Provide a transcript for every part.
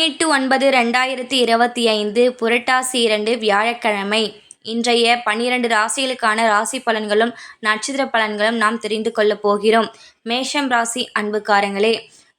பதினெட்டு ஒன்பது ரெண்டாயிரத்தி இருபத்தி ஐந்து புரட்டாசி இரண்டு வியாழக்கிழமை. இன்றைய பன்னிரண்டு ராசிகளுக்கான ராசி பலன்களும் நட்சத்திர பலன்களும் நாம் தெரிந்து கொள்ளப் போகிறோம். மேஷம் ராசி அன்புக்காரங்களே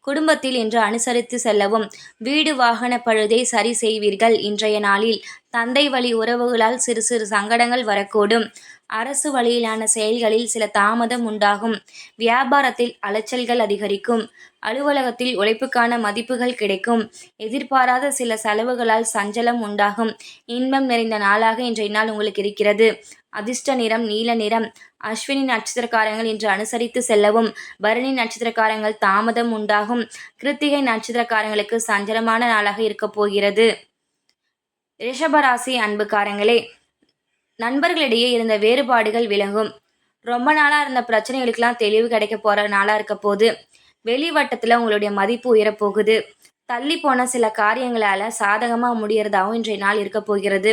குடும்பத்தில் இன்று அனுசரித்து செல்லவும் வீடு வாகன பழுதை சரி செய்வீர்கள் இன்றைய நாளில். தந்தை வழி உறவுகளால் சிறு சிறு சங்கடங்கள் வரக்கூடும். அரசு வழியிலான செயல்களில் சில தாமதம் உண்டாகும். வியாபாரத்தில் அலைச்சல்கள் அதிகரிக்கும். அலுவலகத்தில் உழைப்புக்கான மதிப்புகள் கிடைக்கும். எதிர்பாராத சில செலவுகளால் சஞ்சலம் உண்டாகும். இன்பம் நிறைந்த நாளாக இன்றைய நாள் உங்களுக்கு இருக்கிறது. அதிர்ஷ்ட நிறம் நீல நிறம் அஸ்வினி நட்சத்திரக்காரங்கள் இன்று அனுசரித்து செல்லவும் பரணி நட்சத்திரக்காரங்கள் தாமதம் உண்டாகும். கிருத்திகை நட்சத்திரக்காரங்களுக்கு சஞ்சலமான நாளாக இருக்கப் போகிறது. ரிஷபராசி அன்புக்காரங்களே நண்பர்களிடையே இருந்த வேறுபாடுகள் விளங்கும். ரொம்ப நாளாக இருந்த பிரச்சனைகளுக்கெல்லாம் தெளிவு கிடைக்க போகிற நாளாக இருக்க போது வெளி வட்டத்தில் உங்களுடைய மதிப்பு உயரப்போகுது. தள்ளி போன சில காரியங்களால் சாதகமாக முடியறதாகவும் இன்றைய நாள் இருக்க போகிறது.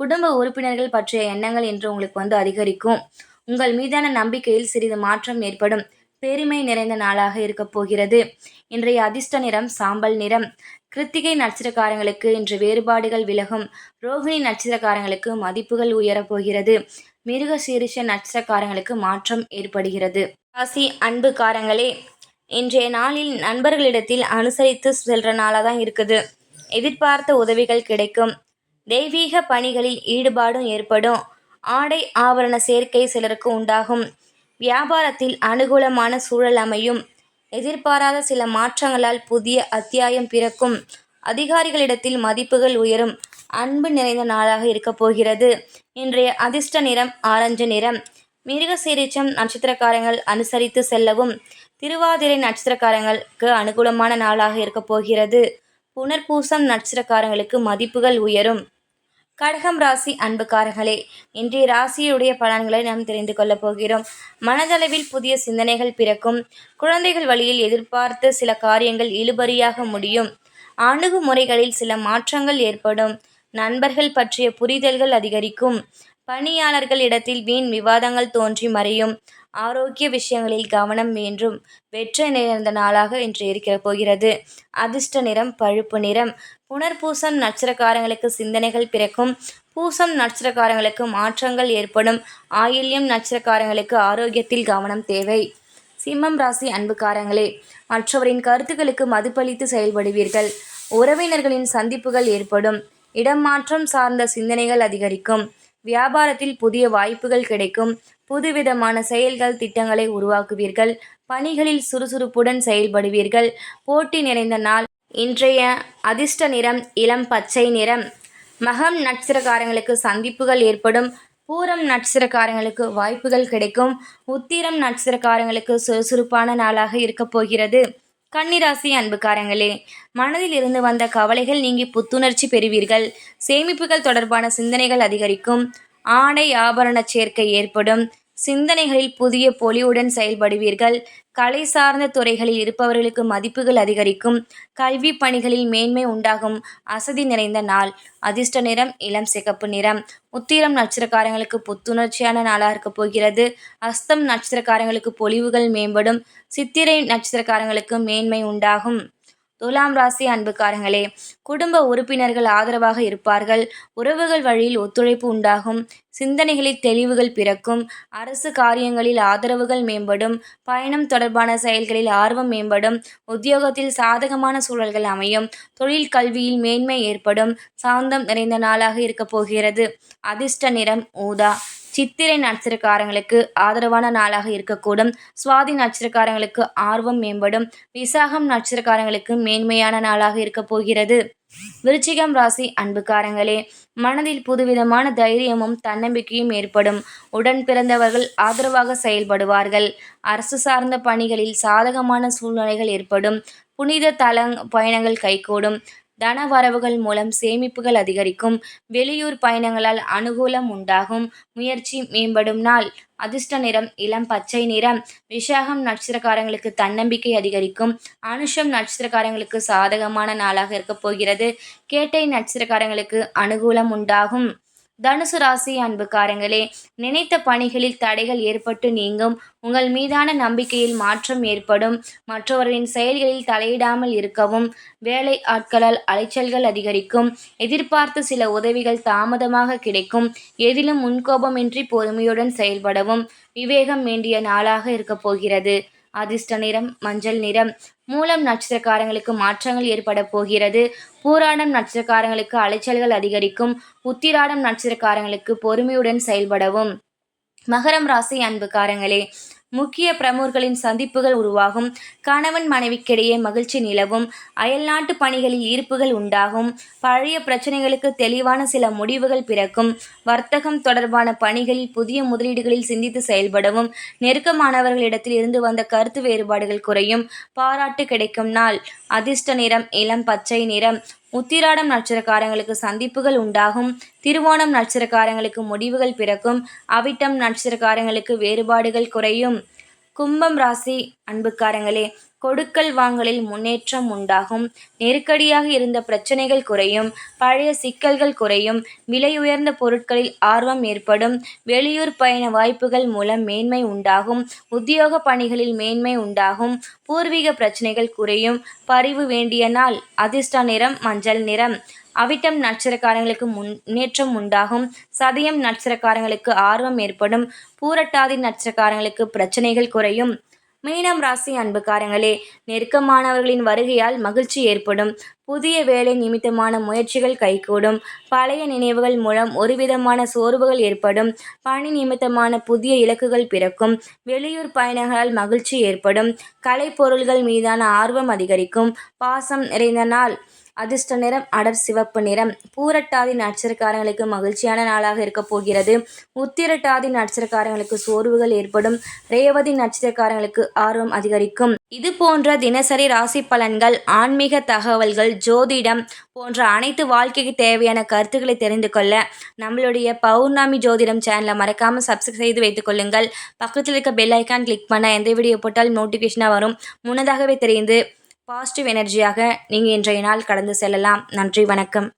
குடும்ப உறுப்பினர்கள் பற்றிய எண்ணங்கள் என்று உங்களுக்கு வந்து அதிகரிக்கும். உங்கள் மீதான நம்பிக்கையில் சிறிது மாற்றம் ஏற்படும். பெருமை நிறைந்த நாளாக இருக்கப் போகிறது. இன்றைய அதிர்ஷ்ட நிறம் சாம்பல் நிறம். கிருத்திகை நட்சத்திரக்காரங்களுக்கு இன்று வேறுபாடுகள் விலகும். ரோகிணி நட்சத்திரக்காரங்களுக்கு மதிப்புகள் உயரப்போகிறது மிருக சீரிஷ நட்சத்திரக்காரங்களுக்கு மாற்றம் ஏற்படுகிறது. ராசி அன்புக்காரங்களே இன்றைய நாளில் நண்பர்களிடத்தில் அனுசரித்து செல்ற நாளாக தான் இருக்குது. எதிர்பார்த்த உதவிகள் கிடைக்கும். தெய்வீக பணிகளில் ஈடுபாடும் ஏற்படும். ஆடை ஆபரண சேர்க்கை சிலருக்கு உண்டாகும். வியாபாரத்தில் அனுகூலமான சூழல் அமையும். எதிர்பாராத சில மாற்றங்களால் புதிய அத்தியாயம் பிறக்கும். அதிகாரிகளிடத்தில் மதிப்புகள் உயரும். அன்பு நிறைந்த நாளாக இருக்கப் போகிறது. இன்றைய அதிர்ஷ்ட நிறம் ஆரஞ்சு நிறம். மிருகசீரிச்சம் நட்சத்திரக்காரங்கள் அனுசரித்து செல்லவும். திருவாதிரை நட்சத்திரக்காரங்களுக்கு அனுகூலமான நாளாக இருக்கப் போகிறது. புனர்பூசம் நட்சத்திரக்காரங்களுக்கு மதிப்புகள் உயரும். கடகம் ராசி அன்புக்காரர்களே இன்றைய ராசியுடைய பலன்களை நாம் தெரிந்து கொள்ளப் போகிறோம். மனதளவில் புதிய சிந்தனைகள் பிறக்கும். குழந்தைகள் வழியில் எதிர்பார்த்த சில காரியங்கள் இழுபறியாக முடியும். அணுகுமுறைகளில் சில மாற்றங்கள் ஏற்படும். நண்பர்கள் பற்றிய புரிதல்கள் அதிகரிக்கும். பணியாளர்கள் இடத்தில் வீண் விவாதங்கள் தோன்றி மறையும். ஆரோக்கிய விஷயங்களில் கவனம் வேண்டும் வெற்றி நிறைந்த நாளாக இன்று இருக்கிற போகிறது. அதிர்ஷ்ட நிறம் பழுப்பு நிறம். புனர்பூசம் நட்சத்திரக்காரங்களுக்கு சிந்தனைகள் பிறக்கும். பூசம் நட்சத்திரக்காரங்களுக்கு மாற்றங்கள் ஏற்படும். ஆயில்யம் நட்சத்திரக்காரங்களுக்கு ஆரோக்கியத்தில் கவனம் தேவை. சிம்மம் ராசி அன்புக்காரங்களே மற்றவரின் கருத்துக்களுக்கு மதிப்பளித்து செயல்படுவீர்கள். உறவினர்களின் சந்திப்புகள் ஏற்படும். இடம் மாற்றம் சார்ந்த சிந்தனைகள் அதிகரிக்கும். வியாபாரத்தில் புதிய வாய்ப்புகள் கிடைக்கும். புதுவிதமான செயல்கள் திட்டங்களை உருவாக்குவீர்கள். பணிகளில் சுறுசுறுப்புடன் செயல்படுவீர்கள். போட்டி நிறைந்த நாள் இன்றைய அதிர்ஷ்ட நிறம் இளம் பச்சை நிறம். மகம் நட்சத்திரக்காரங்களுக்கு சந்திப்புகள் ஏற்படும். பூரம் நட்சத்திரக்காரங்களுக்கு வாய்ப்புகள் கிடைக்கும். உத்திரம் நட்சத்திரக்காரங்களுக்கு சுறுசுறுப்பான நாளாக இருக்கப் போகிறது. கன்னிராசி அன்புக்காரங்களே மனதில் இருந்து வந்த கவலைகள் நீங்கி புத்துணர்ச்சி பெறுவீர்கள். சேமிப்புகள் தொடர்பான சிந்தனைகள் அதிகரிக்கும். ஆடை ஆபரண சேர்க்கை ஏற்படும். சிந்தனைகளில் புதிய பொலிவுடன் செயல்படுவீர்கள். கலை சார்ந்த துறைகளில் இருப்பவர்களுக்கு மதிப்புகள் அதிகரிக்கும். கல்வி பணிகளில் மேன்மை உண்டாகும். அசதி நிறைந்த நாள். அதிர்ஷ்ட நிறம் இளம் சிகப்பு நிறம். உத்திரம் நட்சத்திரக்காரங்களுக்கு புத்துணர்ச்சியான நாளாக இருக்க போகிறது. அஸ்தம் நட்சத்திரக்காரங்களுக்கு பொலிவுகள் மேம்படும். சித்திரை நட்சத்திரக்காரங்களுக்கு மேன்மை உண்டாகும். துலாம் ராசி அன்புக்காரங்களே குடும்ப உறுப்பினர்கள் ஆதரவாக இருப்பார்கள். உறவுகள் வழியில் ஒத்துழைப்பு உண்டாகும். சிந்தனைகளில் தெளிவுகள் பிறக்கும். அரசு காரியங்களில் ஆதரவுகள் மேம்படும். பயணம் தொடர்பான செயல்களில் ஆர்வம் மேம்படும். உத்தியோகத்தில் சாதகமான சூழல்கள் அமையும். தொழில் கல்வியில் மேன்மை ஏற்படும். சாந்தம் நிறைந்த நாளாக இருக்கப் போகிறது. அதிர்ஷ்ட நிறம் ஊதா. சித்திரை நட்சத்திரக்காரங்களுக்கு ஆதரவான நாளாக இருக்கக்கூடும். சுவாதி நட்சத்திரக்காரங்களுக்கு ஆர்வம் மேம்படும். விசாகம் நட்சத்திரக்காரங்களுக்கு மேன்மையான நாளாக இருக்கப் போகிறது. விருச்சிகம் ராசி அன்புக்காரங்களே மனதில் புதுவிதமான தைரியமும் தன்னம்பிக்கையும் ஏற்படும். உடன் பிறந்தவர்கள் ஆதரவாக செயல்படுவார்கள். அரசு சார்ந்த பணிகளில் சாதகமான சூழ்நிலைகள் ஏற்படும். புனித தலங் பயணங்கள் கைகூடும். தன வரவுகள் மூலம் சேமிப்புகள் அதிகரிக்கும். வெளியூர் பயணங்களால் அனுகூலம் உண்டாகும். முயற்சி மேம்படும் நாள். அதிர்ஷ்ட நிறம் இளம் பச்சை நிறம். விஷாகம் நட்சத்திரக்காரங்களுக்கு தன்னம்பிக்கை அதிகரிக்கும். அனுஷம் நட்சத்திரக்காரங்களுக்கு சாதகமான நாளாக இருக்கப் போகிறது. கேட்டை நட்சத்திரக்காரங்களுக்கு அனுகூலம் உண்டாகும். தனுசு ராசி அன்புக்காரங்களே நினைத்த பணிகளில் தடைகள் ஏற்பட்டு நீங்கும். உங்கள் மீதான நம்பிக்கையில் மாற்றம் ஏற்படும். மற்றவர்களின் செயல்களில் தலையிடாமல் இருக்கவும் வேலை ஆட்களால் அலைச்சல்கள் அதிகரிக்கும். எதிர்பார்த்த சில உதவிகள் தாமதமாக கிடைக்கும். எதிலும் முன்கோபமின்றி பொறுமையுடன் செயல்படவும் விவேகம் வேண்டிய நாளாக இருக்கப் போகிறது. அதிர்ஷ்ட நிறம் மஞ்சள் நிறம். மூலம் நட்சத்திரக்காரங்களுக்கு மாற்றங்கள் ஏற்பட போகிறது. பூராடம் நட்சத்திரக்காரங்களுக்கு அலைச்சல்கள் அதிகரிக்கும். உத்திராடம் நட்சத்திரக்காரங்களுக்கு பொறுமையுடன் செயல்படவும். மகரம் ராசி அன்புக்காரங்களே முக்கிய பிரமுகர்களின் சந்திப்புகள் உருவாகும். கணவன் மனைவிக்கிடையே மகிழ்ச்சி நிலவும். அயல்நாட்டு பணிகளில் ஈர்ப்புகள் உண்டாகும். பழைய பிரச்சனைகளுக்கு தெளிவான சில முடிவுகள் பிறக்கும். வர்த்தகம் தொடர்பான பணிகளில் புதிய முதலீடுகளில் சிந்தித்து செயல்படவும். நெருக்கமானவர்களிடத்தில் இருந்து வந்த கருத்து வேறுபாடுகள் குறையும். பாராட்டு கிடைக்கும் நாள். அதிர்ஷ்ட நிறம் இளம் பச்சை நிறம். உத்திராடம் நட்சத்திரக்காரங்களுக்கு சந்திப்புகள் உண்டாகும். திருவோணம் நட்சத்திரக்காரங்களுக்கு முடிவுகள் பிறக்கும். அவிட்டம் நட்சத்திரக்காரங்களுக்கு வேறுபாடுகள் குறையும். கும்பம் ராசி அன்புக்காரங்களே கொடுக்கல் வாங்கலில் முன்னேற்றம் உண்டாகும். நெருக்கடியாக இருந்த பிரச்சனைகள் குறையும் பழைய சிக்கல்கள் குறையும் விலை உயர்ந்த பொருட்களில் ஆர்வம் ஏற்படும் வெளியூர் பயண வாய்ப்புகள் மூலம் மேன்மை உண்டாகும் உத்தியோக பணிகளில் மேன்மை உண்டாகும் பூர்வீக பிரச்சனைகள் குறையும் பரிவு வேண்டிய நாள் அதிர்ஷ்ட நிறம் மஞ்சள் நிறம் அவிட்டம் நட்சத்திரக்காரங்களுக்கு முன்னேற்றம் உண்டாகும். சதயம் நட்சத்திரக்காரங்களுக்கு ஆர்வம் ஏற்படும். பூரட்டாதி நட்சத்திரக்காரங்களுக்கு பிரச்சனைகள் குறையும். மீனம் ராசி அன்புக்காரங்களே நெருக்கமானவர்களின் வருகையால் மகிழ்ச்சி ஏற்படும். புதிய வேலை நிமித்தமான முயற்சிகள் கைகூடும். பழைய நினைவுகள் மூலம் ஒருவிதமான சோர்வுகள் ஏற்படும். பணி நிமித்தமான புதிய இலக்குகள் பிறக்கும். வெளியூர் பயணங்களால் மகிழ்ச்சி ஏற்படும். கலைப்பொருள்கள் மீதான ஆர்வம் அதிகரிக்கும். பாசம் நிறைந்த நாள். அதிர்ஷ்ட நிறம் அடர் சிவப்பு நிறம். பூரட்டாதி நட்சத்திரக்காரங்களுக்கு மகிழ்ச்சியான நாளாக இருக்க போகிறது. உத்திரட்டாதி நட்சத்திரக்காரங்களுக்கு சோர்வுகள் ஏற்படும். ரேவதி நட்சத்திரக்காரங்களுக்கு ஆர்வம் அதிகரிக்கும். இது போன்ற தினசரி ராசி பலன்கள் ஆன்மீக தகவல்கள் ஜோதிடம் போன்ற அனைத்து வாழ்க்கைக்கு தேவையான கருத்துக்களை தெரிந்து கொள்ள நம்மளுடைய பௌர்ணமி ஜோதிடம் சேனலை மறக்காமல் சப்ஸ்கிரைப் செய்து வைத்துக் கொள்ளுங்கள். பக்கத்தில் இருக்க பெல் ஐக்கான் கிளிக் பண்ண எந்த வீடியோ போட்டாலும் நோட்டிஃபிகேஷனாக வரும். முன்னதாகவே தெரிந்து பாசிட்டிவ் எனர்ஜியாக நீங்கள் இன்றைய நாள் கடந்து செல்லலாம். நன்றி வணக்கம்.